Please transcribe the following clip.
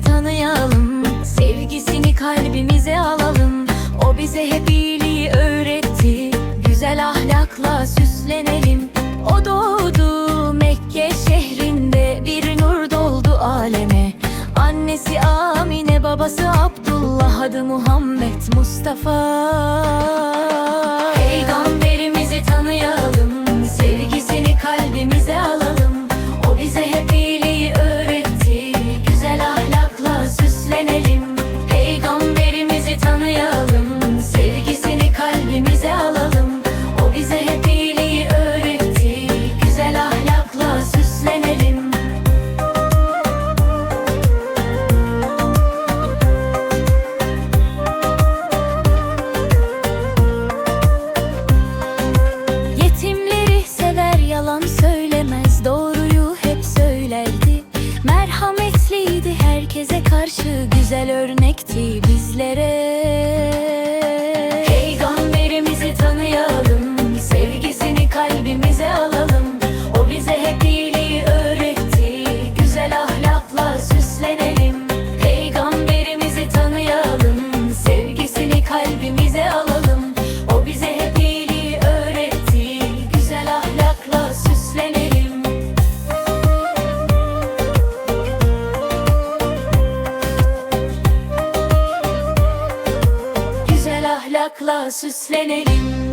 tanıyalım. Sevgisini kalbimize alalım. O bize hep iyiliği öğretti. Güzel ahlakla süslenelim. O doğdu Mekke şehrinde. Bir nur doldu aleme. Annesi Amine babası Abdullah. Adı Muhammed Mustafa. Merhametliydi herkese karşı Güzel örnekti bizlere Ahlakla süslenelim